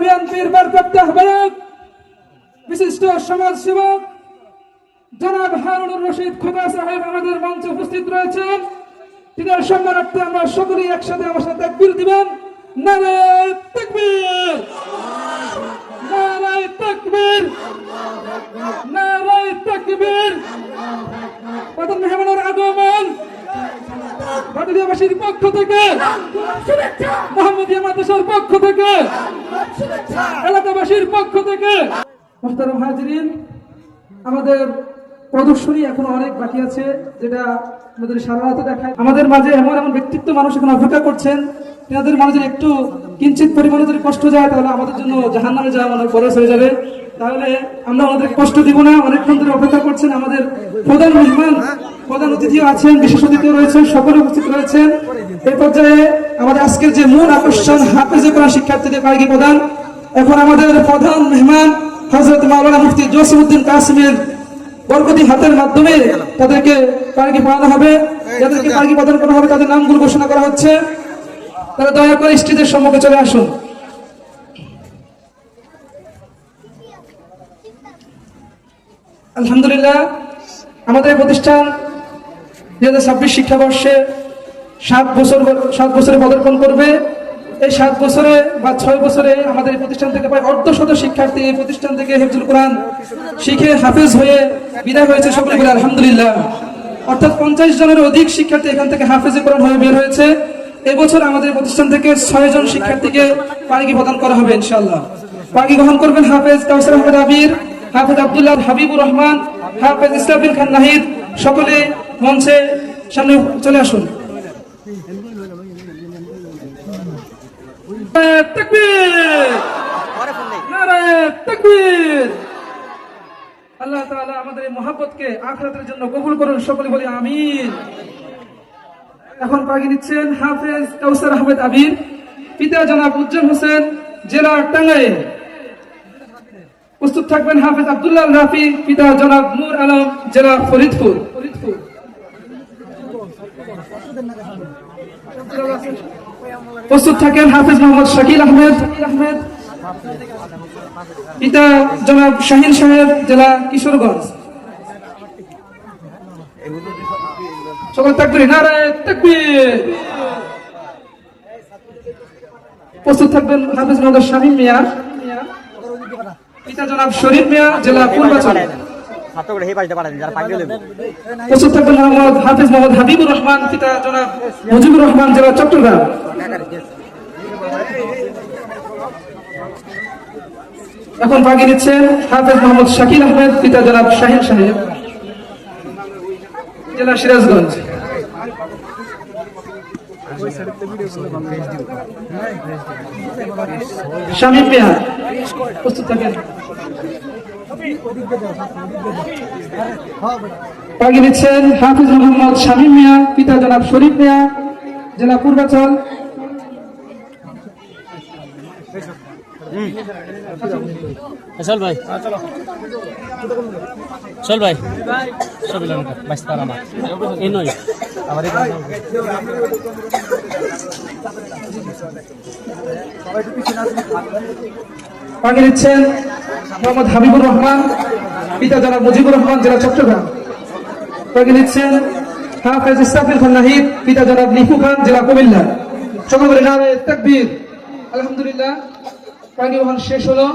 বিএনপির ভারপ্রাপ্ত আহ্বায়ক বিশিষ্ট সমাজ সেবক জনাব হারুনুর রশিদ খোদা সাহেব আমাদের মঞ্চে উপস্থিত রয়েছেন। তিনার সম্মানার্থে আমরা সকলেই একসাথে আমার সাথে তাকবীর দিবেন। নারে তাকবীর! নারে তাকবীর! নারে তাকবীর! প্রধান মেহমানের আগমন। বাদুরিয়াবাসীর পক্ষ থেকে মোহাম্মদিয়া মাদ্রাসার পক্ষ থেকে এলাকাবাসীর পক্ষ থেকে। আমাদের প্রদর্শনী এখনও অনেক বাকি আছে, যেটা আমাদের সারা রাতে দেখায়। আমাদের মাঝে এমন এমন ব্যক্তিত্ব মানুষ এখন অপেক্ষা করছেন, তেনাদের মানুষ যদি একটু কিঞ্চিত পরিমাণে যদি কষ্ট যায়, তাহলে আমাদের জন্য জাহান নামে যাওয়া অনেক খরচ হয়ে যাবে। তাহলে আমরা আমাদের কষ্ট দিব না, অনেকক্ষণ ধরে অপেক্ষা করছেন আমাদের প্রধান মেহমান, প্রধান অতিথিও আছেন, বিশেষ অতিথিও রয়েছেন, সকলে উপস্থিত রয়েছেন। এই পর্যায়ে আমাদের আজকের যে মূল আকর্ষণ হাফেজে করা শিক্ষার্থীদের কয়েকটি প্রধান এখন আমাদের প্রধান মেহমান হজরত মাওলানা মুফতি জসিমুদ্দিন কাসিমের বরকতি হাতের মাধ্যমে তাদেরকে পার্কি পড়ানো হবে, যাদেরকে পার্কি প্রদান করা হবে, তাদের নামগুলো ঘোষণা করা হচ্ছে। তারা দয়া করে স্টেজের সম্মুখে চলে আসুন। আলহামদুলিল্লাহ, আমাদের প্রতিষ্ঠান দুই হাজার ছাব্বিশ শিক্ষাবর্ষে সাত বছর, সাত বছরে পদার্পণ করবে। এই সাত বছরে বা ছয় বছরে আমাদের এই প্রতিষ্ঠান থেকে প্রায় অর্ধ শত শিক্ষার্থী এই প্রতিষ্ঠান থেকে হেফজুল কোরআন শিখে হাফেজ হয়ে বিদায় হয়েছে সকলে বলে আলহামদুলিল্লাহ। অর্থাৎ পঞ্চাশ জনের অধিক শিক্ষার্থী এখান থেকে হাফেজে কোরআন হয়ে বের হয়েছে। এবছর আমাদের প্রতিষ্ঠান থেকে ছয় জন শিক্ষার্থীকে পাড়ি প্রদান করা হবে, ইনশাআল্লাহ। পাড়ি গ্রহণ করবেন হাফেজ কাউসার আহমেদ আবির, হাফেজ আবদুল্লাহ হাবিবুর রহমান, হাফেজ ইসলাফিল খান নাহিদ। সকলে মঞ্চে সামনে চলে আসুন। আল্লাহ তাআলা আমাদের এই মহাব্বতকে আখিরাতের জন্য কবুল করুন সকলে বলি আমিন। এখন পাগি নিচ্ছেন হাফেজ কাউসার আহমেদ আবির পিতা জনাব উজ্জ্বল হোসেন জেলা টাঙ্গাইল। প্রস্তুত থাকবেন হাফেজ আব্দুল্লাহ রাফি পিতা জনাব নূর আলম জেলা ফরিদপুর ফরিদপুর। প্রস্তুত থাকেন হাফেজ মোহাম্মদ শাকিল আহমেদ। আহমেদ পিতা জনাব শাহিন সাহেব, জেলা কিশোরগঞ্জ। সকল তাকবির, নারায় তাকবীর। প্রস্তুত থাকবেন হাফেজ মোহাম্মদ শামীম মিয়া পিতা জনাব শরীফ মিয়া, জেলা পূর্বাচল। হাফিজ মোহাম্মদ হাবিবুর রহমান, পিতা মুজিবুর রহমান, জেলা চট্টগ্রাম। এখন বাগি দিচ্ছেন হাফেজ মোহাম্মদ শাকিল আহমেদ, পিতা জনাব শাহিন সাহেব, জেলা সিরাজগঞ্জ। শামীম পেয়ার। প্রস্তুত থাকেন পাগি দিচ্ছেন হাফিজ মোহাম্মদ স্বামী মিয়া, পিতা জনাব শরীফ মিয়া, জেলা পূর্বাচল চল ভাই। চল ভাই। সব বাইশ আমার এই নয়। আমার বাগি দিচ্ছেন মোহাম্মদ হাবিবুর রহমান, পিতা জনাব মুজিবুর রহমান, জেলা চট্টগ্রাম। বাগি দিচ্ছেন হাফেজ ইস্তাফির খান নাহিদ, পিতা জনাব লিফু খান, জেলা কুমিল্লা। সকল করে নারে তাকবীর। আলহামদুলিল্লাহ। বাগি বহন শেষ হলো।